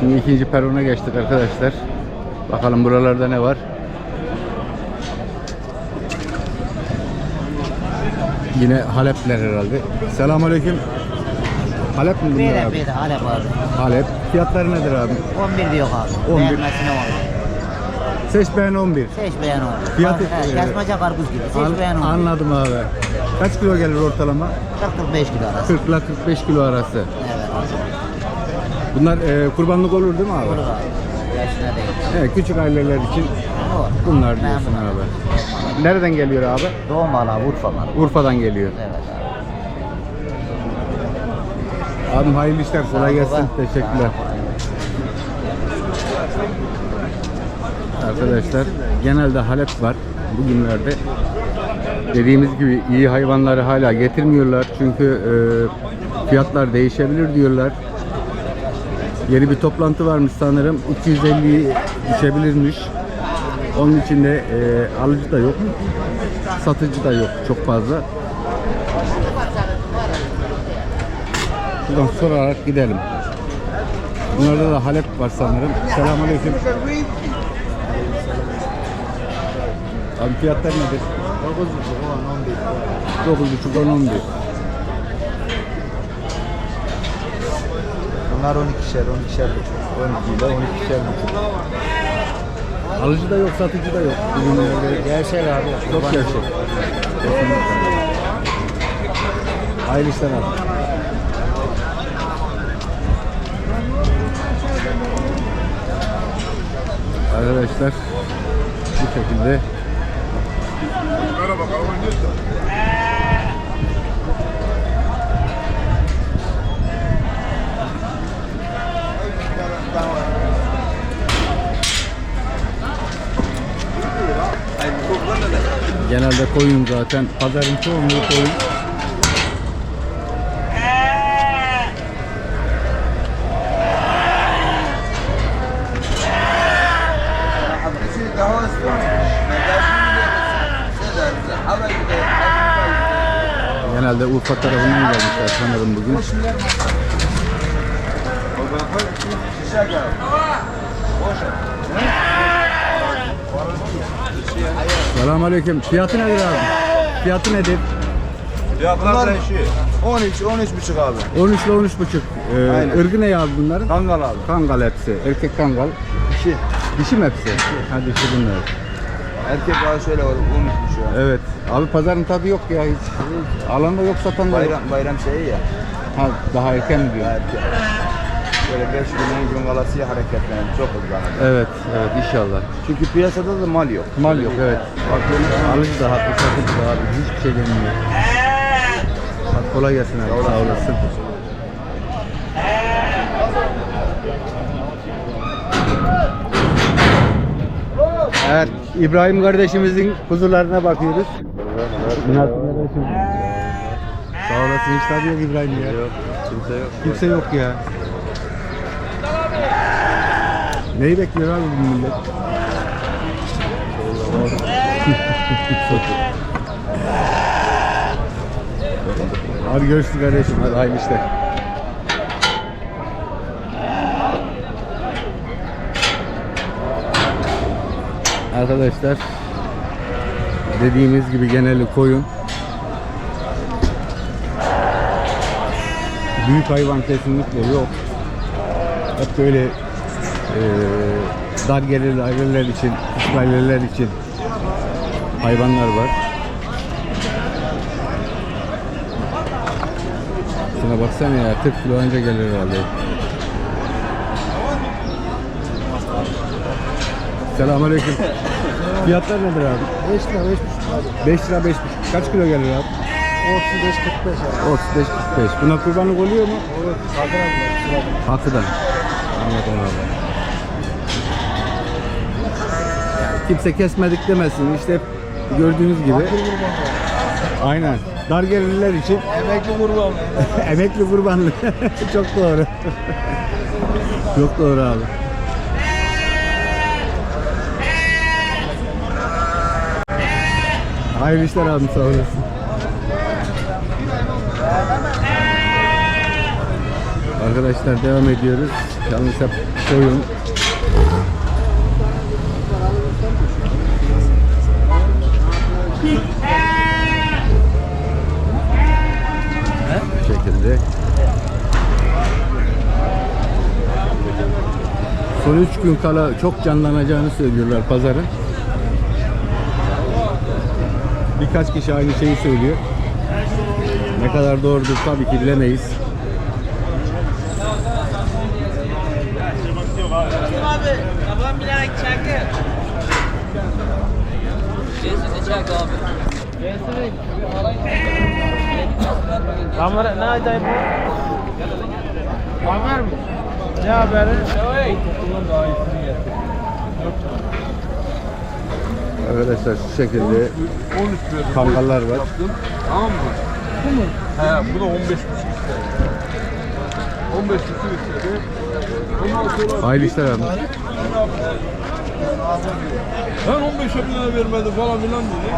Şimdi ikinci perona geçtik arkadaşlar. Bakalım buralarda ne var. Yine Halepler herhalde. Selamünaleyküm. Halep mi bunlar Beyler abi? beyler hala var. Halep. Fiyatları nedir abi? 11 diyor abi. 11. Beğenmesine var. Seç beğen 11. Seç beğen olur. Fiyatı- Fiyatı, e, kesmece karpuz gibi. Seç An- beğen olur. anladım abi. Kaç kilo gelir ortalama? 40-45 kilo arası. 40 ile 45 kilo arası. Evet. Bunlar e, kurbanlık olur değil mi abi? Olur abi. Yaşına değil. Evet, küçük aileler için Olur. bunlar diyorsun bunlar. abi. Nereden geliyor abi? Doğum abi. Urfa malı. Urfa'dan geliyor. Evet abi. Abim hayırlı işler, kolay gelsin. baba. Teşekkürler. Arkadaşlar genelde Halep var bugünlerde. Dediğimiz gibi iyi hayvanları hala getirmiyorlar çünkü e, fiyatlar değişebilir diyorlar. Yeni bir toplantı varmış sanırım 250 düşebilirmiş. Onun için de e, alıcı da yok, satıcı da yok çok fazla. Şuradan sorarak gidelim. Bunlarda da Halep var sanırım. Selamünaleyküm. Abi fiyatlar nedir? 9.5 10 11. 9.5 10 11. Bunlar 12'şer, 12'şer buçuk. 12 ile 12'şer buçuk. Alıcı da yok, satıcı da yok. Bugünlerde Gerçek abi. çok gerçek. Kesinlikle. Hayırlı işler abi. Arkadaşlar bu şekilde genelde koyun zaten. Pazarın çoğunluğu koyun. Genelde Urfa tarafından gelmişler sanırım bugün. Selamünaleyküm. Fiyatı nedir abi? Fiyatı nedir? Bunlar 13, 13 buçuk abi. 13 ile 13 buçuk. Ee, Aynen. ırgı ne abi bunların? Kangal abi. Kangal hepsi. Erkek kangal. Dişi. Dişi mi hepsi? Ha dişi bunlar. Erkek abi şöyle var 13 buçuk abi. Evet. Abi pazarın tadı yok ya hiç. Alanda yok satan da yok. Bayram, bayram şeyi ya. Ha, daha erken mi diyor? Erkek. Böyle 5 gün 10 gün kalası hareketlenir. Çok hızlanır. Evet, evet inşallah. Çünkü piyasada da mal yok. Mal yok evet. Bakıyorum alıcı da haklı, satıcı da abi. Hiçbir şey demiyor. Hadi kolay gelsin abi. Sağ olasın. Evet, İbrahim kardeşimizin kuzularına bakıyoruz. Nasıl kardeşim? Sağ olasın, hiç tadı yok İbrahim ya. Yok, kimse yok. Kimse yok ya. Neyi bekliyor abi bu millet? Hadi görüşürüz kardeşim. Hadi hayırlı işler. Arkadaşlar dediğimiz gibi geneli koyun. Büyük hayvan kesinlikle yok. Hep böyle eee dar gelirli aileler için, küçük aileler için hayvanlar var. Şuna baksana ya 40 kilo önce gelir herhalde. Selamünaleyküm. Fiyatlar nedir abi? 5 lira 5 buçuk abi. 5 lira 5,5. Kaç kilo gelir abi? 35 45 abi. 35 45. Buna kurbanlık oluyor mu? Kadın abi. Hakikaten. Anladım abi. Kimse kesmedik demesin. İşte hep gördüğünüz gibi. Aynen. Dar gelirler için Emekli kurban. emekli kurbanlık. Çok doğru. Çok doğru abi. Hayırlı işler abi sağ olasın. Arkadaşlar devam ediyoruz. Yalnız hep koyun. Bu şekilde. Son 3 gün kala çok canlanacağını söylüyorlar pazarın. Birkaç kişi aynı şeyi söylüyor. Ne kadar doğrudur tabii ki bilemeyiz. abi. Babam bilerek çakı. Cesur çak abi. Kamera ne acayip bu? Kamer mi? Ne haberi? Arkadaşlar şu şekilde kangallar var. Tamam mı? Bu mu? He, bu da 15 buçuk işte. 15 buçuk istedi. Ondan sonra Hayırlı işler abi. ben 15 bin lira vermedim falan filan dedi.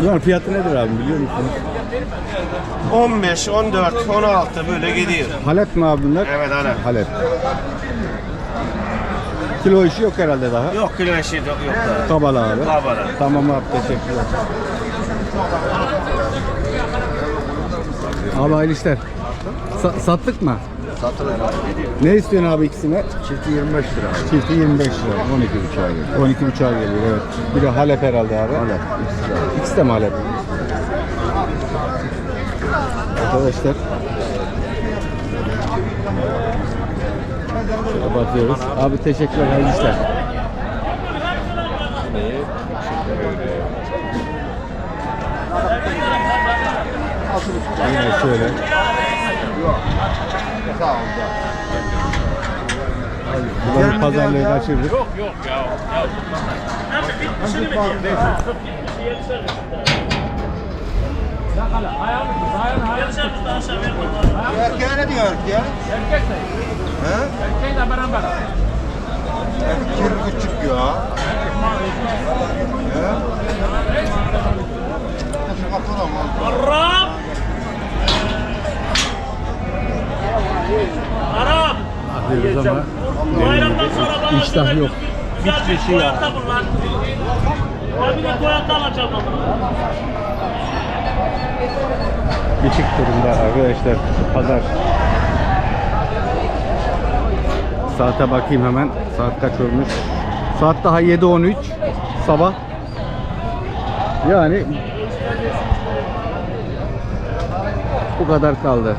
Bunlar fiyatı nedir abi biliyor musunuz? 15, 14, 16 böyle gidiyor. Halep mi abi bunlar? Evet Halep. Halep. Kilo işi yok herhalde daha. Yok kilo eşi yok, yok da. Kabala abi. Kabala. Tamam abi teşekkürler. Abi hayırlı işler. Sa- sattık mı? Ne istiyorsun abi ikisine? Çifti 25 lira. Çifti 25 lira. 12 buçuğa geliyor. 12 buçuğa geliyor evet. Bir de Halep herhalde abi. Halep. ikisi de. İkisi de mi Halep? Arkadaşlar. Şöyle bakıyoruz. Abi teşekkürler. Hayırlı işler. Yine şöyle. Buradan pazarlığı kaçırdık. Erkeğe ne diyor erkeğe? Erkek de. He? Erkeğe de beraber. Erkek küçük ya. He? Şu kapıda mı? Bakıyoruz ama Bayramdan sonra bana iştah yok. Güzel bir koyakta bunlar. Ya bir de koyakta alacağım ama. Bitik durumda arkadaşlar pazar. Saate bakayım hemen. Saat kaç olmuş? Saat daha 7.13 sabah. Yani bu kadar kaldı.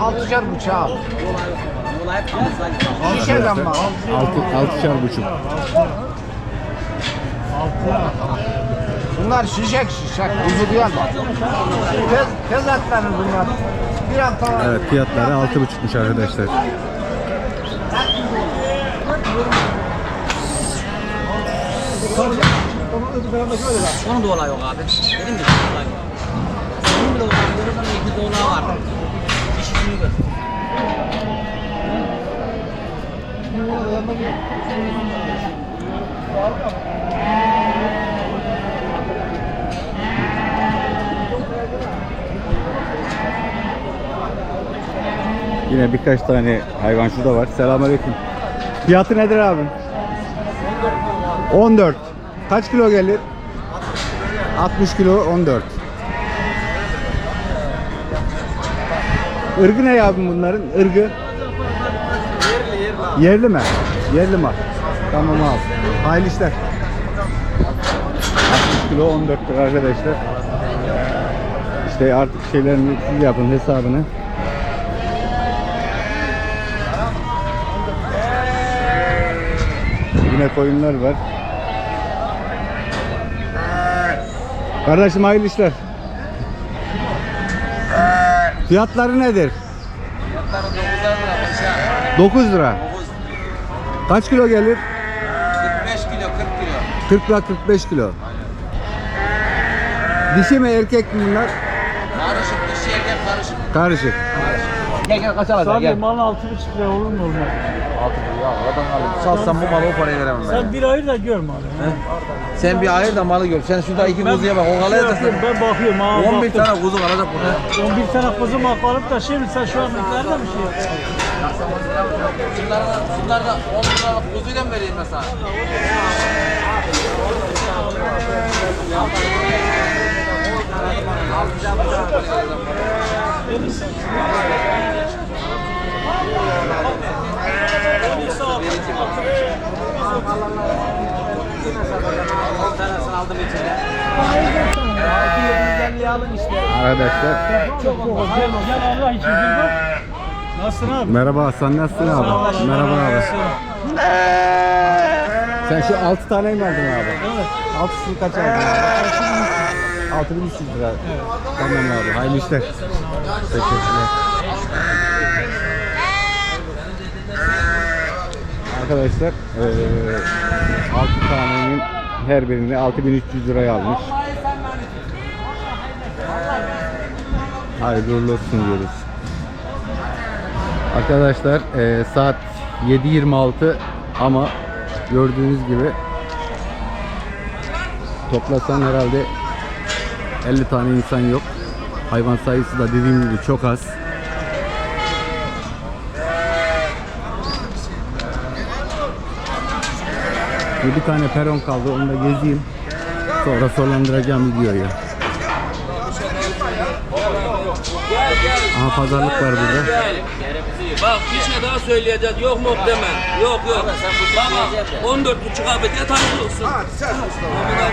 Altıcar bıçağı. Olay fazla. Şişe ama. Altı, altışar buçuk. Bunlar şişek şişek. Diyen bak. Tez, tez atlanır bunlar. Bir hafta Evet fiyatları altı buçukmuş arkadaşlar. Onun da olay yok abi. Dedim ya olay yok. Senin bile olay yok. Bunun iki olay var. İşini gör. Yine birkaç tane hayvan şurada var. Selamünaleyküm. Fiyatı nedir abi? 14. Kaç kilo gelir? 60 kilo 14. Irgı ne abi bunların? Irgı? Yerli yerli. Yerli mi? Yerli mi? Tamam abi. Hayırlı işler. 60 kilo 14 lira arkadaşlar. İşte artık şeylerini siz yapın hesabını. Yine koyunlar var. Kardeşim hayırlı işler. Fiyatları nedir? 9 lira. Kaç kilo gelir? 45 kilo 40 kilo. 40 lira 45 kilo. Dişi mi erkek mi bunlar? Karışık dişi erkek karışık. Karışık. Gel gel kaç alacak Abi gel. mal altı buçuk lira olur mu olmaz? Satsam bu malı o paraya veremem ben. Sen bir ayır da gör malı. Sen bir ayır da malı gör. Sen şurada iki kuzuya bak. O Şey kalaya da yapıyorum, ben bakıyorum ha. 11 baktım. tane kuzu kalacak burada. 11 tane kuzu alıp da şimdi sen şu an nerede bir şey yapıyorsun? Şunlarda, şunlarda 10 liralık kuzuyla mı vereyim mesela? Arkadaşlar Gel, gel Allah için bir bak. Nasılsın abi? merhaba Hasan nasılsın abi? Merhaba abi. Sen şu 6 taneyi mi aldın abi? Evet. 6'sını kaç aldın abi? 6300 lira. Tamam abi. Hayırlı işler. Teşekkürler. Arkadaşlar eee 6 tanenin her birini 6300 liraya almış. Hayırlı uğurlu olsun diyoruz. Arkadaşlar eee, saat 7.26 ama gördüğünüz gibi toplasan herhalde 50 tane insan yok. Hayvan sayısı da dediğim gibi çok az. Bir tane peron kaldı onu da gezeyim. Sonra sonlandıracağım videoyu. Aha pazarlık var burada. Bak bir şey daha söyleyeceğiz. Yok mu deme. Yok yok. Baba 14 buçuk abi. Amına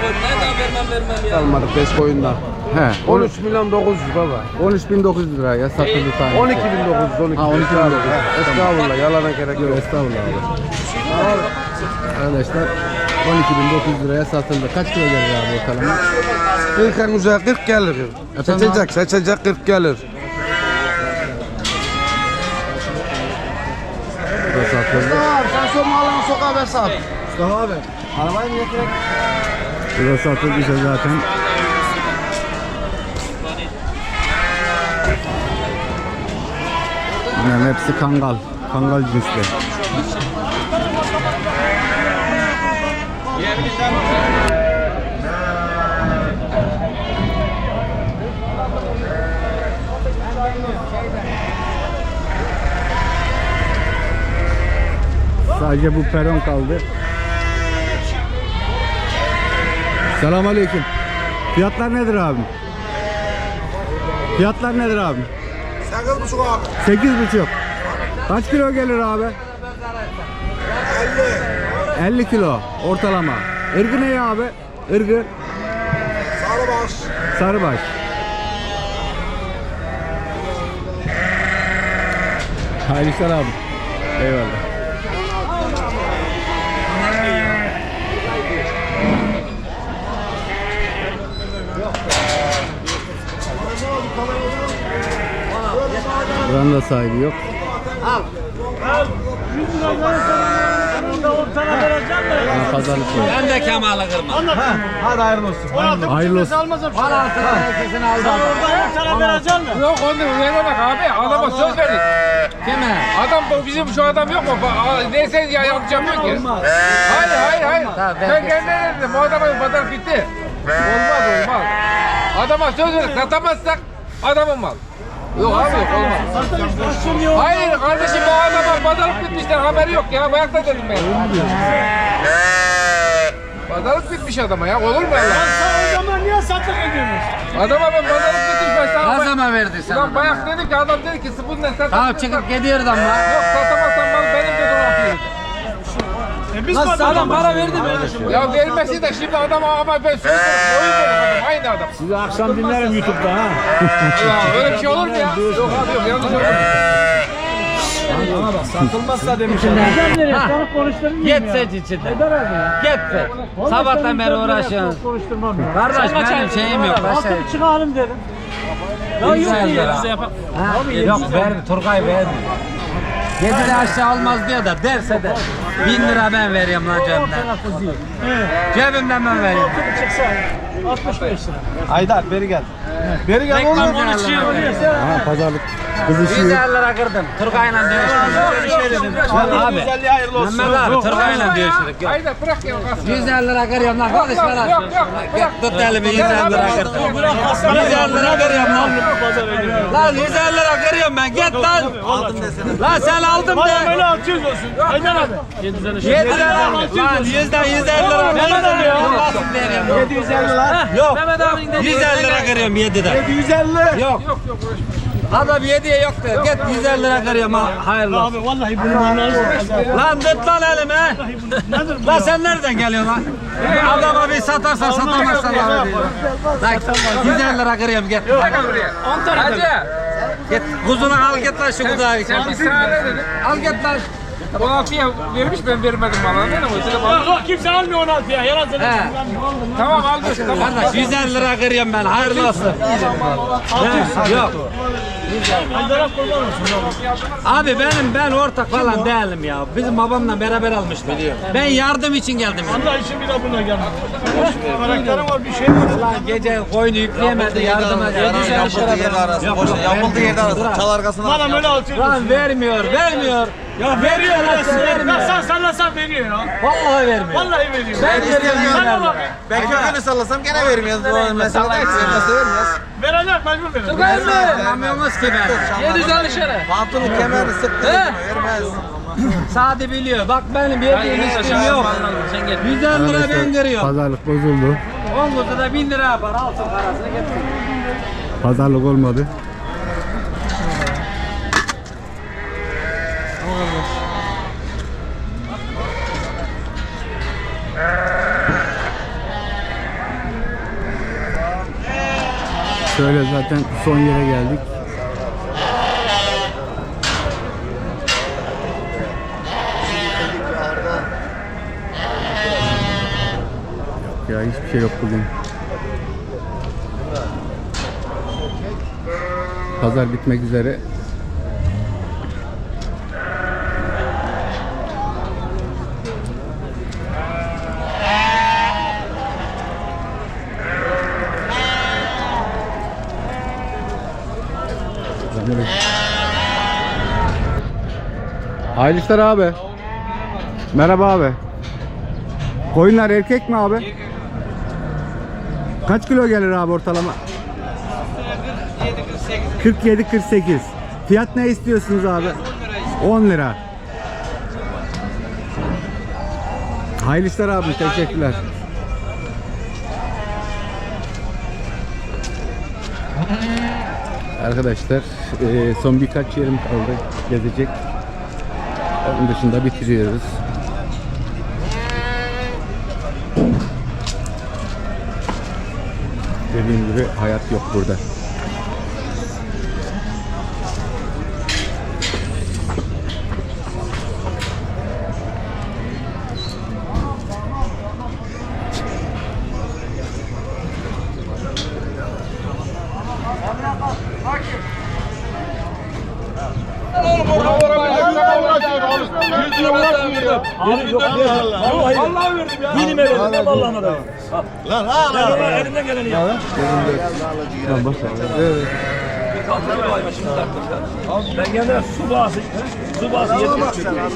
koyayım ne daha vermem vermem ya. Almadık 5 koyundan. He, 13 milyon 900 baba. 13.900 liraya satıldı tane. 12 bin 900 12 Ha, 12 bin 900. Estağfurullah yalana gerek yok. Estağfurullah. Arkadaşlar 12.900 liraya satıldı. Kaç kilo gelir abi ortalama? 40 en güzel 40 gelir. Seçecek seçecek 40 gelir. Abi sen son malını sokağa ver sat. Mustafa abi. Arabayı mı getirek? Bu da satıldıysa zaten. Bunların hepsi kangal. Kangal cinsli. Sadece bu peron kaldı. Selamünaleyküm. Fiyatlar nedir abim? Fiyatlar nedir abim? 8,5 abi. Sekiz buçuk. Kaç kilo gelir abi? 50. 50 kilo ortalama. Irgı ne ya abi? Irgı. Sarıbaş. Sarıbaş. Hayırlı işler abi. Eyvallah. Buranın da sahibi yok. 100 lira verirsen da 10 tane vereceğim de. Ha, pazarlık var. Ben de Kemal'ı kırmam. Hadi hayırlı olsun. Hayırlı olsun. Almazım şimdi. Sen orada 10 tane vereceksin mi? Yok onu vermemek abi. Adama söz verdik. Kime? Adam bu bizim şu adam yok mu? Neyse ya yapacağım yok ki. Hayır hayır hayır. Ben kendine dedim. O adama pazar bitti. Olmaz olmaz. Adama söz verdik. Satamazsak adamın mal. Yok abi yok olmaz. Hayır kardeşim o adama pazarlık bitmişler haberi yok ya. Bayakta dedim ben. Pazarlık bitmiş adama ya. Olur mu Allah? o zaman niye sattık ediyorsun? Adama ben pazarlık bitmiş ben sana. Ne zaman verdi sen? Ulan bayak dedim ki adam dedi ki bundan satamazsan. Tamam çıkıp gidiyordu ama. Yok satamazsan mal benim dedi o atıyor. E biz Nasıl adam para verdi mi? Ya vermesi de şimdi adam ama ben söz veriyorum. Oyun adam. Aynı adam. Sizi akşam dinlerim YouTube'da ha. Ya öyle bir şey olur mu ya? Yok abi yok yanlış olur. Satılmazsa demişler. Gel nereye? Sana Git ya? seç içinde. Eder abi ya. Git seç. Vallahi Sabahtan beri uğraşıyorsun. Konuşturmam ya. Kardeş benim şeyim yok. Altı çıkalım dedim. Ya yok diye. lira. Yok ver Turgay ver. De aşağı almaz diyor da derse de bin lira ben veriyorum lan cebimden. Cebimden ben veriyorum. Altı çıksa 65 lira. Haydar beri gel. Beri gel Reklam oğlum. Öyleyse Ha pazarlık. Kızışıyor. 150 lira kırdım. Turgay'la dövüştüm. Abi. Mehmet abi Turgay'la dövüştük. Haydi bırak ya kalsın. 150 lira kırıyorum lan. Lan. Yok yok Gel tut elimi 150 lira kırdım. 150 lira kırıyorum lan. Lan 150 lira kırıyorum ben. Git lan. Aldım desene. Lan sen aldım de. Böyle 600 olsun. Haydar abi. 750 7 lira. Lan 100'den 150 lira. Mehmet abi ya. Nasıl veriyorum? 750 lira. Yok. Mehmet abinin dediği 150 lira kırıyorum 7'den. 750. Yok. Adam 7'ye yok de. Git 150 lira kırıyorum ha. Hayırlı olsun. Abi vallahi bunu manası. Lan tut lan elime. Lan sen nereden geliyorsun lan? Adama bir satarsan satamazsan lan. Lan 150 lira kırıyorum git. Hadi. Git kuzunu al git lan şu kuzağı. Sen bir saniye dedin. Al git lan. 16'ya vermiş ben vermedim bana. Ne demek? Yok kimse almıyor 16 ya. Yalan He. söylüyorsun. Tamam al dur. Tamam. Kardeş 150 lira kırıyorum ben hayırlı olsun. Yok. Abi benim ben ortak falan değilim ya. Bizim babamla beraber almıştık. Ben yardım için geldim. ya. Allah için bir de buna geldi. Karakterim var bir şey var. Lan gece koyunu yükleyemedi yardıma. Yapıldı yerde arası. Yapıldı yerde arası. Çal arkasına. Bana böyle 600 olsun. Lan vermiyor, vermiyor. Ya veriyor lan sen Ya sen sallasan veriyor ya. Vallahi vermiyor. Vallahi veriyor. Ben veriyorum Sana bak. Ben kökünü sallasam gene vermiyoruz. Bu mesela da nasıl vermiyoruz? Verecek mecbur verecek. Anlamıyorsunuz ki ben. 750 şere. Pantolon kemerini sıktı. Vermez. Sade biliyor. Bak benim yediğim içtiğim yok. Sen gel. 110 lira ben kırıyorum. Pazarlık bozuldu. 10 kutu da 1000 lira yapar. Alsın parasını getir. Pazarlık olmadı. Şöyle zaten son yere geldik. Yok ya hiçbir şey yok bugün. Pazar bitmek üzere. Hayırlı işler abi. Merhaba abi. Koyunlar erkek mi abi? Kaç kilo gelir abi ortalama? 47-48. Fiyat ne istiyorsunuz abi? 10 lira. Hayırlı işler abi. Teşekkürler. Arkadaşlar eee, son birkaç yerim kaldı gezecek. Onun dışında bitiriyoruz. Dediğim gibi hayat yok burada. Lan ha lan. Elinden geleni yap. Ben gene su bağısı, su bağısı yetiştiriyorum.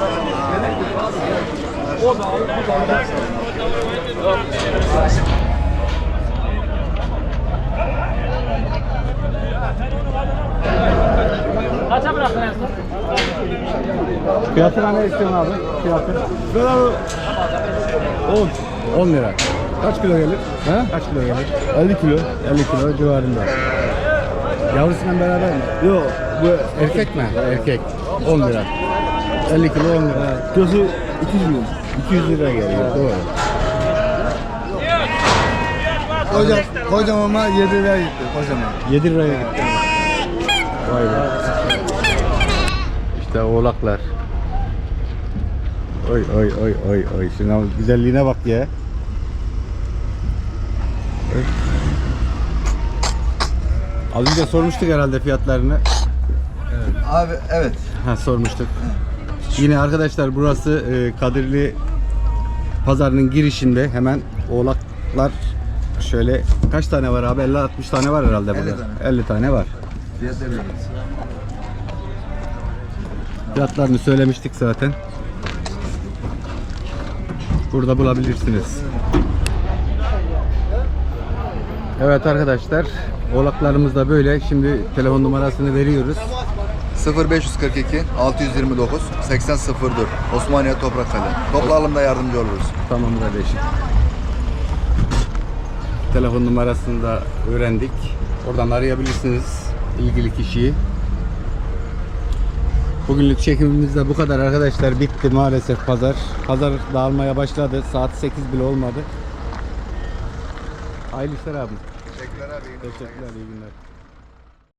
O da bu da. Kaça bıraktın en son? Fiyatına ne istiyorsun abi? Fiyatı? Ben abi 10. 10 lira. Kaç kilo gelir? He? Kaç kilo gelir? 50 kilo. 50 kilo civarında. Yavrusuyla beraber mi? Yok. Bu erkek mi? Erkek. 10 lira. 50 kilo 10 lira. Kilosu 200 lira. 200 lira geliyor. Doğru. Hocam, hocam ama 7 liraya gitti kocaman. 7 liraya gitti. Vay be. İşte oğlaklar. Oy oy oy oy oy. Şuna güzelliğine bak ya. Az önce sormuştuk herhalde fiyatlarını. Abi evet. Ha sormuştuk. Yine arkadaşlar burası e, Kadirli pazarının girişinde hemen oğlaklar şöyle kaç tane var abi? 50 60 tane var herhalde burada. 50 tane. var. Fiyatlarını söylemiştik zaten. Burada bulabilirsiniz. Evet arkadaşlar, oğlaklarımız da böyle. Şimdi telefon numarasını veriyoruz. 0542 629 8004 Osmaniye Toprakkale. Toplu alımda yardımcı oluruz. Tamam kardeşim. Telefon numarasını da öğrendik. Oradan arayabilirsiniz ilgili kişiyi. Bugünlük çekimimiz de bu kadar arkadaşlar. Bitti maalesef pazar. Pazar dağılmaya başladı. Saat 8 bile olmadı. Hayırlı işler abi. Teşekkürler abi. Teşekkürler, iyi günler.